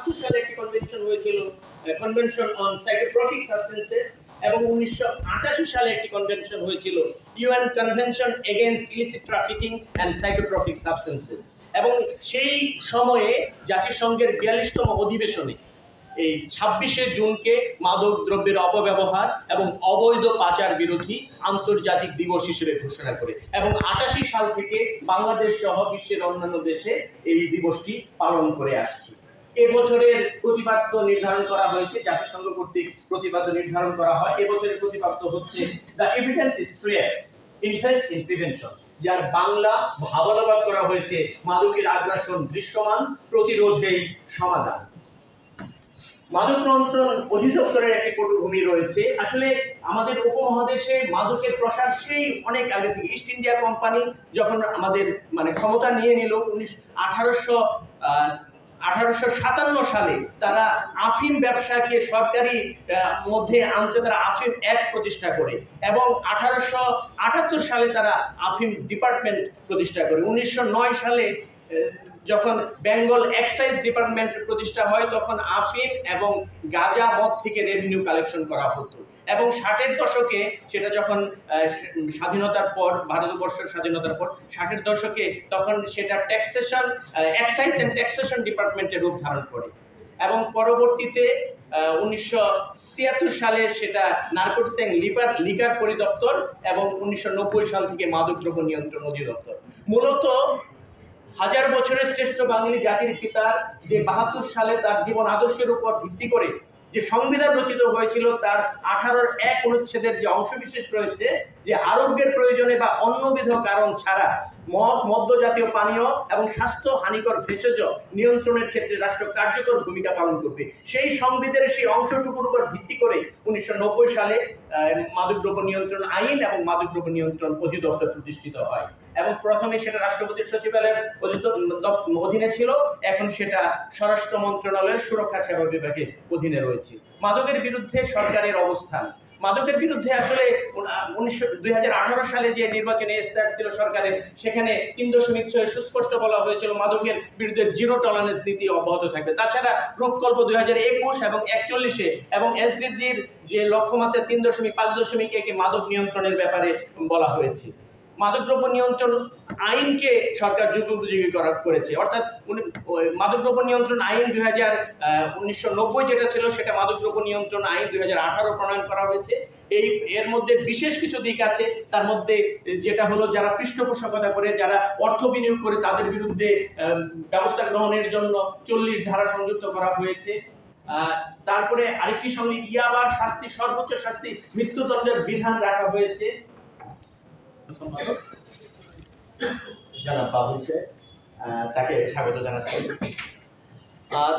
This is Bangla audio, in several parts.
বাহাত্তর সালে একটি কনভেনশন হয়েছিল? কনভেনশন অন সাইকোট্রপিক সাবস্টেন্সেস এবং উনিশশো আটাশি সালে একটি কনভেনশন হয়েছিল। UN convention against illicit trafficking and psychotropic substances এবং সেই সময়ে জাতিসংঘের বিয়াল্লিশতম অধিবেশনে এই ছাব্বিশে জুনকে মাদক দ্রব্যের অপব্যবহার এবং অবৈধ পাচার বিরোধী আন্তর্জাতিক দিবস হিসেবে ঘোষণা করে। এবং আটাশি সাল থেকে বাংলাদেশ সহ বিশ্বের অন্যান্য দেশে এই দিবসটি পালন করে আসছি। এবছরের প্রতিপাদ্য নির্ধারণ করা হয়েছে, জাতিসংঘ কর্তৃক প্রতিপাদ্য নির্ধারণ করা হয়। এবছরের প্রতিপাদ্য হচ্ছে the evidence is clear invest in prevention যার বাংলা ভাবানুবাদ করা হয়েছে। মাদকের আগ্রাসন দৃশ্যমান, প্রতিরোধেই সমাধান। মাদক নিয়ন্ত্রণ অধিদপ্তরের একটি পটভূমি রয়েছে। আসলে আমাদের উপমহাদেশে মাদকের প্রসার সেই অনেক আগে থেকে। ইস্ট ইন্ডিয়া কোম্পানি যখন আমাদের মানে ক্ষমতা নিয়ে নিল, উনিশ আঠারোশো আঠারোশো সাতান্ন সালে তারা আফিম ব্যবসাকে সরকারি মধ্যে আনতে তারা আফিম অ্যাক্ট প্রতিষ্ঠা করে এবং আঠারোশো আটাত্তর সালে তারা আফিম ডিপার্টমেন্ট প্রতিষ্ঠা করে। উনিশশো নয় সালে যখন বেঙ্গল এক্সাইজ ডিপার্টমেন্ট প্রতিষ্ঠা হয়, তখন আফিম এবং গাঁজা মদ থেকে রেভিনিউ কালেকশন করা হতো। এবং ষাটের দশকে সেটা যখন স্বাধীনতার পর, ভারতবর্ষের স্বাধীনতার পর, ষাটের দশকে তখন সেটা ট্যাক্সেশন এক্সাইজ অ্যান্ড ট্যাক্সেশন ডিপার্টমেন্টে রূপ ধারণ করে। এবং পরবর্তীতে উনিশশো ছিয়াত্তর সালে সেটা নার্কোটিক্স অ্যান্ড লিভার লিকার পরিদপ্তর এবং উনিশশো নব্বই সাল থেকে মাদকদ্রব্য নিয়ন্ত্রণ অধিদপ্তর। মূলত হাজার বছরের শ্রেষ্ঠ বাঙালি জাতির পিতার যে বাহাত্তর সালে তার জীবন আদর্শের উপর ভিত্তি করে যে সংবিধান রচিত হয়েছিল তার আঠারোর এক অনুচ্ছেদের যে অংশবিশেষ রয়েছে, যে আরোগ্যের প্রয়োজনে বা অন্যবিধ কারণ ছাড়া মদ মদ্য জাতীয় পানীয় এবং স্বাস্থ্য হানিকর ভেষজ নিয়ন্ত্রণের ক্ষেত্রে রাষ্ট্র কার্যকর ভূমিকা পালন করবে। সেই সংবিধানের সেই অংশটুকুর উপর ভিত্তি করে উনিশশো নব্বই সালে মাদকদ্রব্য নিয়ন্ত্রণ আইন এবং মাদকদ্রব্য নিয়ন্ত্রণ অধিদপ্তর প্রতিষ্ঠিত হয়। এবং প্রথমে সেটা রাষ্ট্রপতির সচিবালয়ের অধীনে ছিল, এখন সেটা স্বরাষ্ট্র মন্ত্রণালয়ের সুরক্ষা সেবা বিভাগের অধীনে রয়েছে। মাদকের বিরুদ্ধে সরকারের অবস্থান। মাদকের বিরুদ্ধে আসলে উনিশশো দুই সালে যে নির্বাচনে স্টার্ট ছিল সরকারের, সেখানে তিন দশমিক ছয় সুস্পষ্ট বলা হয়েছিল, মাদকের বিরুদ্ধে জিরো টলারেন্স নীতি অব্যাহত থাকবে। তাছাড়া রূপকল্প দুই হাজার একুশ এবং একচল্লিশে এবং এসডিজির যে লক্ষ্যমাত্রা তিন দশমিক পাঁচ দশমিক একে মাদক নিয়ন্ত্রণের ব্যাপারে বলা হয়েছে। মাদকদ্রব্য নিয়ন্ত্রণ আইনকে সরকার যুগোপযোগী করা করেছে। অর্থাৎ মাদকদ্রব্য নিয়ন্ত্রণ আইন দুই হাজার উনিশশো নব্বই যেটা ছিল সেটা মাদকদ্রব্য নিয়ন্ত্রণ আইন দুই হাজার আঠারো প্রণয়ন করা হয়েছে। এই, এর মধ্যে বিশেষ কিছু দিক আছে। তার মধ্যে যেটা হলো যারা পৃষ্ঠপোষকতা করে, যারা অর্থ বিনিয়োগ করে, তাদের বিরুদ্ধে ব্যবস্থা গ্রহণের জন্য চল্লিশ ধারা সংযুক্ত করা হয়েছে। তারপরে আরেকটি সঙ্গে ইয়াবার শাস্তি, সর্বোচ্চ শাস্তি, মৃত্যুদণ্ডের বিধান রাখা হয়েছে। তাকে স্বাগত জানাচ্ছি।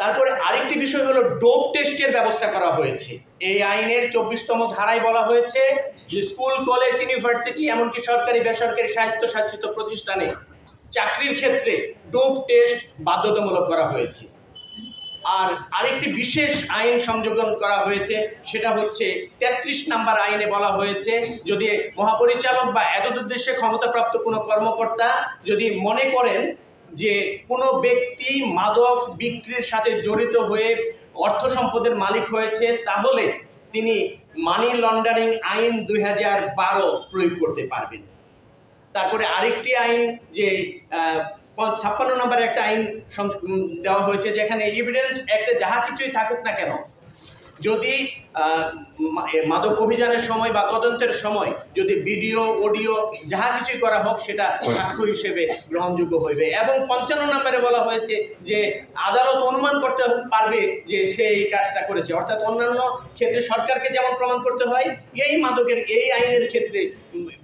তারপরে আরেকটি বিষয় হলো ডোপ টেস্টের ব্যবস্থা করা হয়েছে। এই আইনের চব্বিশতম ধারায় বলা হয়েছে, স্কুল, কলেজ, ইউনিভার্সিটি, এমনকি সরকারি, বেসরকারি স্বায়ত্তশাসিত প্রতিষ্ঠানে চাকরির ক্ষেত্রে ডোপ টেস্ট বাধ্যতামূলক করা হয়েছে। আর আরেকটি বিশেষ আইন সংযোজন করা হয়েছে, সেটা হচ্ছে তেত্রিশ নাম্বার আইনে বলা হয়েছে, যদি মহাপরিচালক বা এতদুদ্দেশ্যে ক্ষমতাপ্রাপ্ত কোনো কর্মকর্তা যদি মনে করেন যে কোনো ব্যক্তি মাদক বিক্রির সাথে জড়িত হয়ে অর্থ সম্পদের মালিক হয়েছে, তাহলে তিনি মানি লন্ডারিং আইন দুই হাজার বারো প্রয়োগ করতে পারবেন। তারপরে আরেকটি আইন যে ছাপ্পান্ন নম্বরে একটা আইন দেওয়া হয়েছে যেখানে এভিডেন্স একটা যাহা কিছুই থাকুক না কেন যদি মাদক অভিযানের সময় বা তদন্তের সময় যদি ভিডিও, অডিও যাহা কিছুই করা হোক সেটা সাক্ষ্য হিসেবে গ্রহণযোগ্য হইবে। এবং পঞ্চান্ন নম্বরে বলা হয়েছে যে, আদালত অনুমান করতে পারবে যে সে এই কাজটা করেছে। অর্থাৎ অন্যান্য ক্ষেত্রে সরকারকে যেমন প্রমাণ করতে হয়, এই মাদকের, এই আইনের ক্ষেত্রে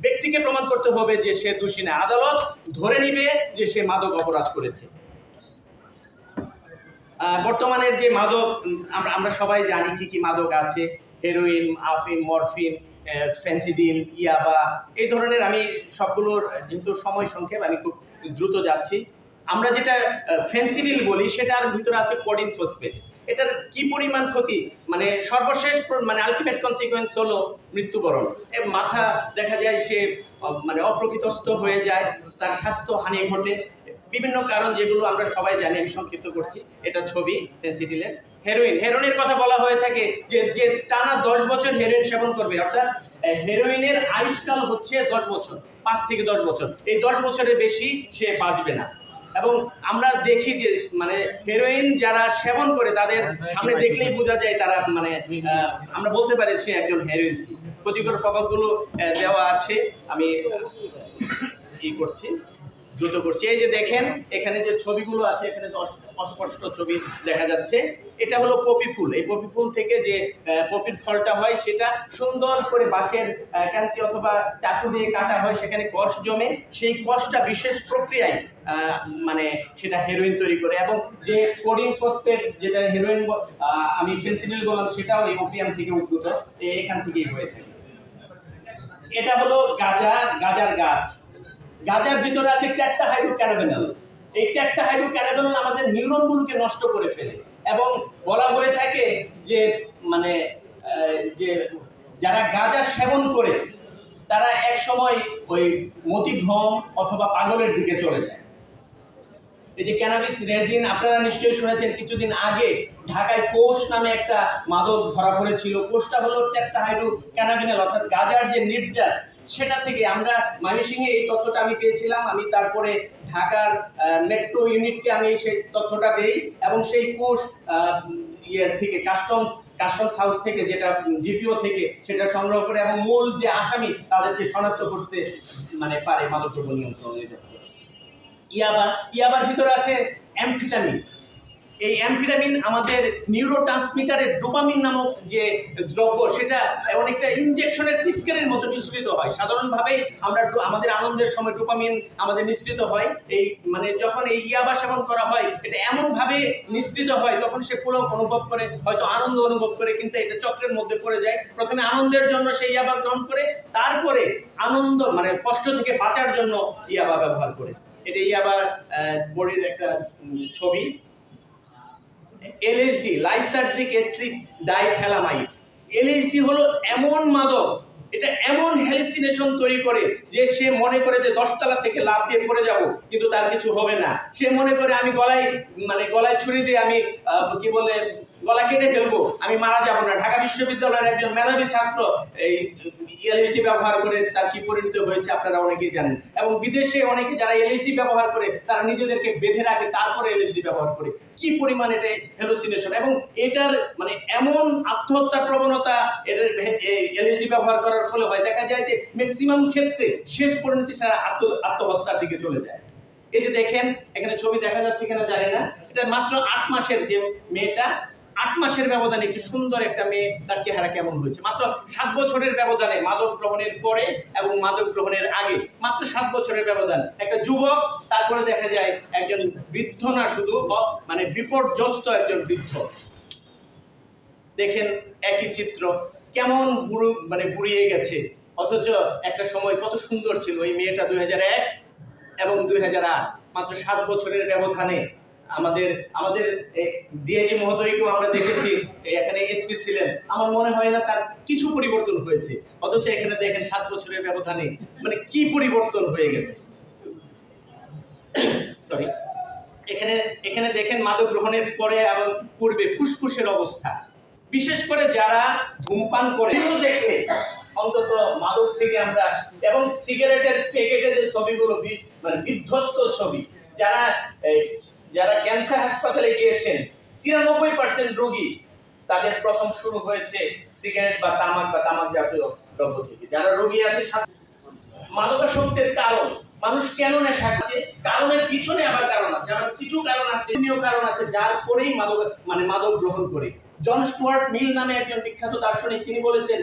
ব্যক্তিকে প্রমাণ করতে হবে যে সে দোষী না। আদালত ধরে নিবে যে সে মাদক অপরাধ করেছে। বর্তমানের যে মাদক আমরা আমরা সবাই জানি কি কি মাদক আছে। হেরোইন আফিম মরফিন ফেন্সিডিল, ইয়াবা, এই ধরনের আমি সবগুলোর যেহেতু সময় সংক্ষেপ, আমি খুব দ্রুত যাচ্ছি। আমরা যেটা ফেন্সিডিল বলি সেটার ভিতরে আছে কোডিন ফসফেট। এটার কি পরিমাণ ক্ষতি? মানে সর্বশেষ মানে আলটিমেট কনসিকুয়েন্স হলো মৃত্যুবরণ। মাথা দেখা যায় সে মানে অপ্রকৃতস্থ হয়ে যায়, তার স্বাস্থ্য হানি ঘটে। বিভিন্ন কারণ যেগুলো আমরা সবাই জানি, আমি সংক্ষিপ্ত করছি। এটা ছবি ফেন্সিডিলের হেরোইন হেরোইনের কথা বলা হয়ে থাকে যে যে টানা দশ বছর হেরোইন সেবন করবে। অর্থাৎ হেরোইনের আয়ুষ্কাল হচ্ছে দশ বছর, পাঁচ থেকে দশ বছর। এই দশ বছরের বেশি সে বাঁচবে না। এবং আমরা দেখি যে মানে হেরোইন যারা সেবন করে, তাদের সামনে দেখলেই বোঝা যায় তারা মানে আমরা বলতে পারি সে একজন হেরোইন ক্ষতিকর প্রভাবগুলো দেওয়া আছে। আমি, ই করছি। দ্রুত করছি। এই যে দেখেন, এখানে যে ছবিগুলো আছে, এখানে অস্পষ্ট ছবি দেখা যাচ্ছে, এটা হলো পপি ফুল। এই পপি ফুল থেকে যে পপির ফলটা হয়, সেটা সুন্দর করে বাঁশের কাঞ্চি অথবা চাকু দিয়ে কাটা হয়, সেখানে কষ জমে। সেই কষটা বিশেষ প্রক্রিয়ায় মানে সেটা হেরোইন তৈরি করে। এবং যে কোডিং ফসফেট যেটা হেরোইন আমি ফেন্সিডিল বললাম, সেটাও এই ওপিয়াম থেকে উদ্ভূত। এখান থেকেই হয়ে থাকে। এটা হলো গাজা, গাজার গাছ। গাজার ভিতরে আছে ট্যাক্টা হাইড্রো ক্যানাবেনল এই ট্যাক্টা হাইড্রো ক্যানাবেনল আমাদের নিউরনগুলোকে নষ্ট করে ফেলে এবং বলা হয়ে থাকে যে মানে যে যারা গাঁজা সেবন করে, তারা এক সময় ওই মতিভ্রম অথবা পাগলের দিকে চলে যায়। এই যে ক্যানাবিস রেজিন আপনারা নিশ্চয়ই শুনেছেন, কিছুদিন আগে ঢাকায় কোষ নামে একটা মাদক ধরা পড়েছিল। কোষটা হলো একটা হাইড্রো ক্যানাবিনাল অর্থাৎ গাজার যে নির্যাস সেটা থেকে আমরা ময়মনসিংহে এই তথ্যটা আমি পেয়েছিলাম, আমি তারপরে ঢাকার মেট্রো ইউনিটকে আমি সেই তথ্যটা দেই এবং সেই কোষ ইয়ের থেকে কাস্টমস কাস্টমস হাউস থেকে যেটা জিপিও থেকে সেটা সংগ্রহ করে এবং মূল যে আসামি তাদেরকে শনাক্ত করতে মানে পারে মাদকদ্রব্য নিয়ন্ত্রণ অধিদপ্তর ইয়াবা, ইয়াবার ভিতরে আছে অ্যামফিটামিন এই অ্যামফিটামিন আমাদের নিউরো ট্রান্সমিটারের ডোপামিন নামক যে দ্রব্য, সেটা অনেকটা ইনজেকশনের পিস্কারের মতো মিশ্রিত হয়। সাধারণভাবে আমরা আমাদের আনন্দের সময় ডোপামিন আমাদের মিশ্রিত হয়। এই মানে যখন এই ইয়াবা সেবন করা হয়, এটা এমনভাবে নিঃসৃত হয়, তখন সে পুলক অনুভব করে, হয়তো আনন্দ অনুভব করে, কিন্তু এটা চক্রের মধ্যে পড়ে যায়। প্রথমে আনন্দের জন্য সে ইয়াবা গ্রহণ করে, তারপরে আনন্দ মানে কষ্ট থেকে বাঁচার জন্য ইয়াবা ব্যবহার করে। এটা ইয়াবার বডির একটা ছবি। LSD lysergic acid diethylamide LSD হলো এমন মাদক, এটা এমন হ্যালিসিনেশন তৈরি করে যে সে মনে করে যে দশতলা থেকে লাভ দিয়ে পড়ে যাব, কিন্তু তার কিছু হবে না। সে মনে করে আমি গলায় মানে গলায় ছুরি দিয়ে আমি কি বলে গলা কেটে ফেলব, আমি মারা যাব না। ঢাকা বিশ্ববিদ্যালয়ের একজন মেধাবী ছাত্র, এই এলএসডি ব্যবহার করে তার কি পরিণত হয়েছে আপনারা অনেকেই জানেন। এবং বিদেশে অনেকে যারা এলএসডি ব্যবহার করে, তারা নিজেদেরকে বেঁধে রাখে, তারপরে এলএসডি ব্যবহার করে। কি পরিমাণ এটা হ্যালোসিনেশন এবং এটার মানে এমন আত্মহত্যার প্রবণতা এটার এলএসডি ব্যবহার করার ফলে হয়। দেখা যায় যে ম্যাক্সিমাম ক্ষেত্রে শেষ পরিণতি সারা আত্ম, আত্মহত্যার দিকে চলে যায়। এই যে দেখেন, এখানে ছবি দেখা যাচ্ছে কিনা জানি না। এটা মাত্র আট মাসের যে মেয়েটা আট মাসের ব্যবধানে কি সুন্দর একটা মেয়ে, তার চেহারা কেমন হয়েছে? মাত্র সাত বছরের ব্যবধানে মাদক গ্রহণের পরে এবং মাদক গ্রহণের আগে, মাত্র সাত বছরের ব্যবধান, একটা যুবক, তারপরে দেখা যায় একজন বৃদ্ধ না শুধু মানে বিপর্যস্ত একজন বৃদ্ধ। দেখেন একই চিত্র, কেমন বুড়ো মানে বুড়িয়ে গেছে। অথচ একটা সময় কত সুন্দর ছিল ওই মেয়েটা দুই এবং দুই হাজার আট। মাত্র সাত বছরের ব্যবধানে আমাদের আমাদের ডিআইজি মহোদয়কেও আমরা দেখেছি এখানে এসপি ছিলেন। আমার মনে হয় না তার কিছু পরিবর্তন হয়েছে। অথচ এখানে দেখেন সাত বছরের ব্যবধানে মানে কি পরিবর্তন হয়ে গেছে। সরি এখানে এখানে দেখেন মাদক গ্রহণের পরে এবং পূর্বে ফুসফুসের অবস্থা। বিশেষ করে যারা ধূমপান করে দেখলে অন্তত মাদক থেকে আমরা এবং সিগারেটের প্যাকেটে যে ছবিগুলো মানে বিধ্বস্ত ছবি, যারা যারা ক্যান্সার হাসপাতালে গিয়েছেন, তিরানব্বই পার্সেন্ট রোগী, তাদের প্রথম শুরু হয়েছে সিগারেট বা তামাক বা তামাক জাতীয় দ্রব্য থেকে। যারা রোগী আছে মাদকাসক্তের কারণ। মানুষ কেন নেশা খাচ্ছে কারণের পিছনে আবার কারণ আছে। আবার কিছু কারণ আছে কারণ আছে, যার পরেই মাদক মানে মাদক গ্রহণ করে। জন স্টুয়ার্ট মিল নামে একজন বিখ্যাত দার্শনিক, তিনি বলেছেন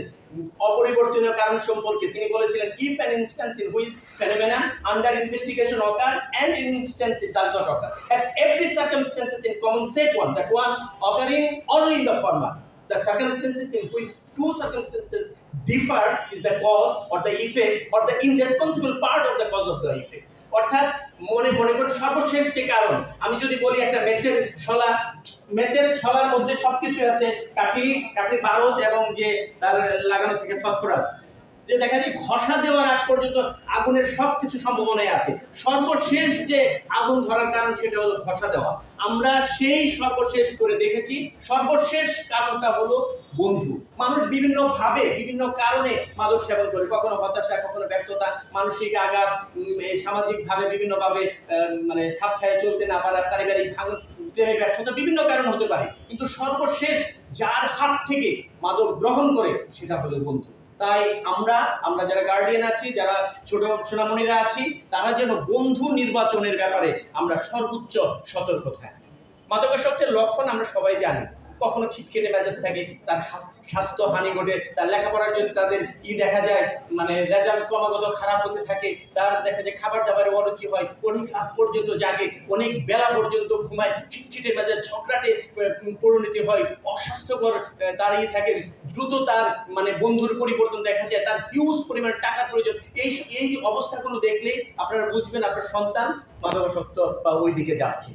অপরিবর্তনীয় কারণ সম্পর্কে তিনি বলেছিলেন if an instance in which phenomena under investigation occur and in instance it does not occur have every circumstances in common set one that one occurring only in the former the circumstances in which two circumstances differ is the cause or the effect or the indispensable part of cause of the effect. অর্থাৎ মনে মনে করে সর্বশেষ যে কারণ, আমি যদি বলি একটা মেসের শলা, মেসের শলার মধ্যে সবকিছু আছে, কাঠি কাঠি বারদ এবং যে তার লাগানো থেকে ফসফরাস। যে দেখা যায় ঘষা দেওয়ার আগ পর্যন্ত আগুনের সব কিছু সম্ভাবনায় আছে। সর্বশেষ যে আগুন ধরার কারণ সেটা হলো ঘষা দেওয়া। আমরা সেই সর্বশেষ করে দেখেছি। সর্বশেষ কারণটা হলো বন্ধু। মানুষ বিভিন্ন ভাবে বিভিন্ন কারণে মাদক সেবন করে। কখনো হতাশা, কখনো ব্যর্থতা, মানসিক আঘাত সামাজিকভাবে বিভিন্নভাবে মানে খাপ খাইয়ে চলতে না পারা, পারিবারিক ভাঙন প্রেমে ব্যর্থতা বিভিন্ন কারণ হতে পারে। কিন্তু সর্বশেষ যার হাত থেকে মাদক গ্রহণ করে সেটা হলো বন্ধু। তাই আমরা আমরা যারা গার্ডিয়ান আছি, যারা ছোট সোনামণিরা আছি, তারা যেন বন্ধু নির্বাচনের ব্যাপারে আমরা সর্বোচ্চ সতর্ক থাকি। মাদকাসক্তের লক্ষণ আমরা সবাই জানি। কখনো খিটখিটে মেজাজ থাকে, তার স্বাস্থ্য হানি ঘটে, তার লেখাপড়ার যদি তাদের ই দেখা যায় মানে রেজাল্ট ক্রমাগত খারাপ হতে থাকে, তার দেখা যায় খাবার দাবারে অরুচি হয়, অনেক রাত পর্যন্ত জাগে, অনেক বেলা পর্যন্ত ঘুমায়, খিটখিটে মেজাজ ঝগড়াটে পরিণতি হয়, অস্বাস্থ্যকর তার ই থাকে দ্রুত তার মানে বন্ধুর পরিবর্তন দেখা যায়, তার হিউজ পরিমাণ টাকার প্রয়োজন। এই এই অবস্থাগুলো দেখলেই আপনারা বুঝবেন আপনার সন্তান মাদকাসক্ত বা ওই দিকে যাচ্ছে।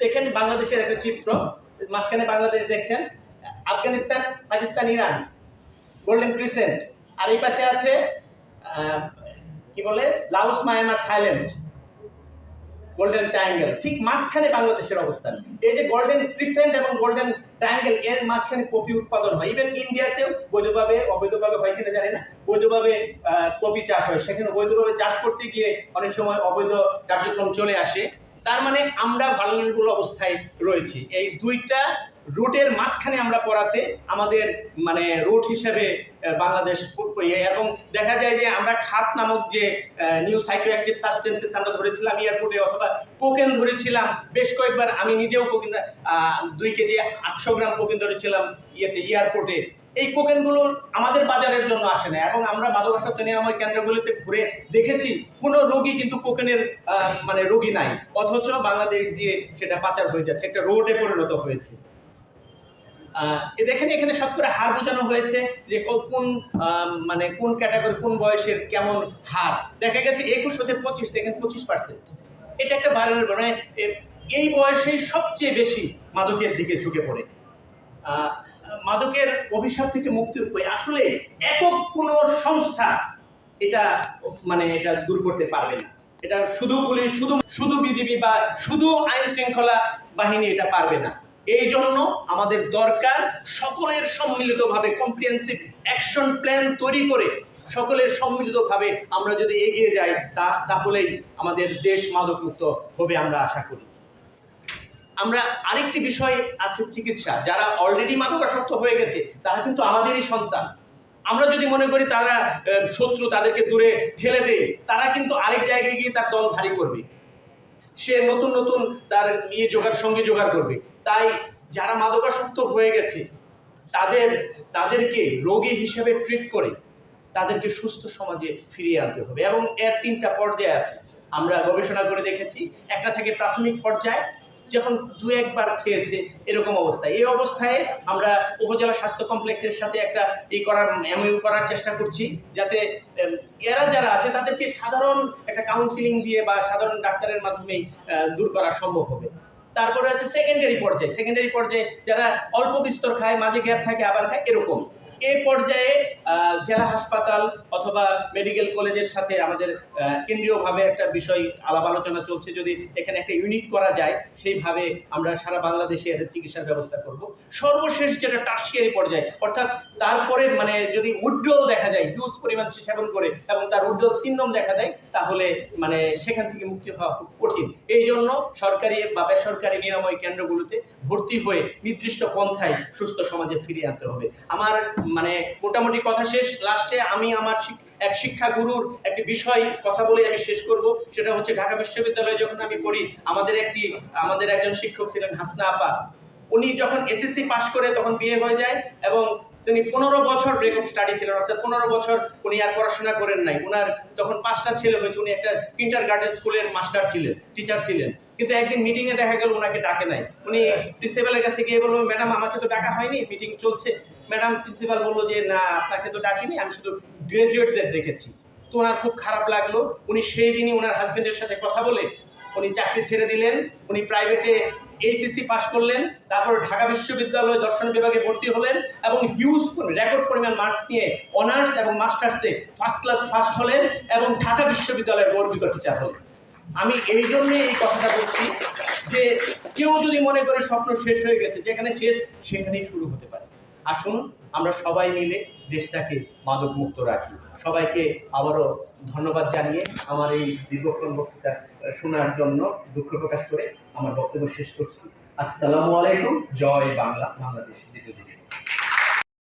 দেখেন বাংলাদেশের একটা চিত্র, মাঝখানে বাংলাদেশ দেখছেন, Afghanistan, Pakistan, Iran golden crescent আর এই পাশে আছে কি বলে? Laos Myanmar, Thailand. Golden triangle ঠিক মাঝখানে বাংলাদেশের অবস্থান। এই যে গোল্ডেন ক্রিসেন্ট এবং গোল্ডেন ট্রায়াঙ্গেল এর মাঝখানে কপি উৎপাদন হয়। ইভেন ইন্ডিয়াতেও বৈধভাবে, অবৈধভাবে হয় কিনা জানি না। বৈধভাবে কপি চাষ হয়। সেখানে বৈধভাবে চাষ করতে গিয়ে অনেক সময় অবৈধ কার্যক্রম চলে আসে। তার মানে আমরা ভালো অবস্থায় রয়েছি। এই দুইটা রুটের মাঝখানে আমরা পড়াতে আমাদের মানে রুট হিসেবে বাংলাদেশ ইয়ে এবং দেখা যায় যে আমরা খাত নামক যে নিউ সাইকোঅ্যাক্টিভ সাবস্টেন্সেস আমরা ধরেছিলাম এয়ারপোর্টে অথবা কোকেন ধরেছিলাম, বেশ কয়েকবার আমি নিজেও কোকেন দুই কেজি আটশো গ্রাম কোকেন ধরেছিলাম ইয়েতে এয়ারপোর্টে এই কোকেনগুলো আমাদের বাজারের জন্য আসে না, এবং আমরা মাদকাসক্ত নিরাময় কেন্দ্রগুলিতে ঘুরে দেখেছি, কোনো রোগী কিন্তু কোকেনের মানে রোগী নাই, অথচ বাংলাদেশ দিয়ে সেটা পাচার হয়ে যাচ্ছে, একটা রোডে পরিণত হয়েছে। দেখেন এখানে শতকরা হার বোঝানো হয়েছে যে কোন মানে কোন ক্যাটাগরি, কোন বয়সের কেমন হার। দেখা গেছে একুশ হতে পঁচিশ, দেখেন পঁচিশ পার্সেন্ট এটা একটা বাড়ানোর মানে এই বয়সে সবচেয়ে বেশি মাদকের দিকে ঝুঁকে পড়ে। মাদকের অভিশাপ থেকে মুক্তির উপায় আসলে একক কোনো সংস্থা এটা মানে এটা দূর করতে পারবে না। এটা শুধু পুলিশ, শুধু শুধু বিজিবি বা শুধু আইন শৃঙ্খলা বাহিনী এটা পারবে না। এই জন্য আমাদের দরকার সকলের সম্মিলিতভাবে কম্প্রিহেন্সিভ অ্যাকশন প্ল্যান তৈরি করে সকলের সম্মিলিতভাবে আমরা যদি এগিয়ে যাই, তা, তাহলেই আমাদের দেশ মাদকমুক্ত হবে আমরা আশা করি। আমরা আরেকটি বিষয় আছে চিকিৎসা। যারা অলরেডি মাদকাসক্ত হয়ে গেছে, তারা কিন্তু আমাদেরই সন্তান। আমরা যদি মনে করি তারা শত্রু তাদেরকে দূরে ঠেলে দেয়, তারা কিন্তু আরেক জায়গায় গিয়ে তার দল ভারী করবে। সে নতুন নতুন তার ইয়ে জোগাড়, সঙ্গে জোগাড় করবে। তাই যারা মাদকাসক্ত হয়ে গেছে, তাদের, তাদেরকে রোগী হিসেবে ট্রিট করে তাদেরকে সুস্থ সমাজে ফিরিয়ে আনতে হবে। এবং এর তিনটা পর্যায়ে আছে। আমরা গবেষণা করে দেখেছি, একটা থেকে প্রাথমিক পর্যায় যখন দু একবার খেয়েছে, এরকম অবস্থায়। এই অবস্থায় আমরা উপজেলা স্বাস্থ্য কমপ্লেক্সের সাথে একটা ই করার, এমইউ করার চেষ্টা করছি, যাতে এরা যারা আছে তাদেরকে সাধারণ একটা কাউন্সিলিং দিয়ে বা সাধারণ ডাক্তারের মাধ্যমেই দূর করা সম্ভব হবে। তারপরে আছে সেকেন্ডারি পর্যায়ে। সেকেন্ডারি পর্যায়ে যারা অল্প বিস্তর খায়, মাঝে গ্যাপ থাকে, আবার খায়, এরকম। এই পর্যায়ে জেলা হাসপাতাল অথবা মেডিকেল কলেজের সাথে আমাদের কেন্দ্রীয়ভাবে একটা বিষয় আলাপ আলোচনা চলছে। যদি এখানে একটা ইউনিট করা যায়, সেইভাবে আমরা সারা বাংলাদেশে এর চিকিৎসার ব্যবস্থা করব। সর্বশেষ যেটা টার্সিয়ারি পর্যায়ে, অর্থাৎ তারপরে মানে যদি উড্ডল দেখা যায় হিউজ পরিমাণ সেবন করে এবং তার উড্ডল সিন্ডম দেখা দেয়, তাহলে মানে সেখান থেকে মুক্তি হওয়া খুব কঠিন। এই জন্য সরকারি বা বেসরকারি নিরাময় কেন্দ্রগুলোতে ভর্তি হয়ে নির্দিষ্ট পন্থায় সুস্থ সমাজে ফিরিয়ে আনতে হবে। আমার মানে মোটামুটি কথা শেষ। লাস্টে আমি আমার এক শিক্ষা গুরুর একটি বিষয়, কথা বলে আমি শেষ করব। সেটা হচ্ছে ঢাকা বিশ্ববিদ্যালয়ে যখন আমি পড়ি, আমাদের একটি, আমাদের একজন শিক্ষক ছিলেন হাসনা আপা। উনি যখন এসএসসি পাশ করে তখন বিয়ে হয়ে যায় এবং তিনি পনেরো বছর ব্রেক অফ স্টাডি ছিলেন, অর্থাৎ পনেরো বছর উনি আর পড়াশোনা করেন নাই। উনার তখন পাঁচটা ছেলে হয়েছে, উনি একটা কিন্টার গার্ডেন স্কুলের মাস্টার ছিলেন টিচার ছিলেন। কিন্তু একদিন মিটিংয়ে দেখা গেল ওনাকে ডাকে নাই। উনি প্রিন্সিপালের কাছে গিয়ে বলল, ম্যাডাম, আমাকে তো ডাকা হয়নি মিটিং চলছে। ম্যাডাম প্রিন্সিপাল বলল যে, না, আপনাকে তো ডাকিনি, আমি শুধু গ্রাজুয়েটদের ডেকেছি। তো ওনার খুব খারাপ লাগল। উনি সেই দিনই ওনার হাজবেন্ডের সাথে কথা বলে উনি চাকরি ছেড়ে দিলেন, উনি প্রাইভেটে এইচএসসি পাশ করলেন, তারপর ঢাকা বিশ্ববিদ্যালয়ে দর্শন বিভাগে ভর্তি হলেন এবং হিউজ রেকর্ড পরিমাণ মার্কস নিয়ে অনার্স এবং মাস্টার্সে ফার্স্ট ক্লাস ফার্স্ট হলেন এবং ঢাকা বিশ্ববিদ্যালয়ের গর্বিত টিচার হলেন। আমি এই জন্যে এই কথাটা বলছি যে, কেউ যদি মনে করে স্বপ্ন শেষ হয়ে গেছে, যেখানে শেষ, সেখানেই শুরু হতে পারে। আসুন, আমরা সবাই মিলে দেশটাকে মাদক মুক্ত রাখি। সবাইকে আবারও ধন্যবাদ জানিয়ে আমার এই দীর্ঘক্ষণ বক্তৃতা শোনার জন্য দুঃখ প্রকাশ করে আমার বক্তব্য শেষ করছি। আসসালামু আলাইকুম, জয় বাংলা, বাংলাদেশ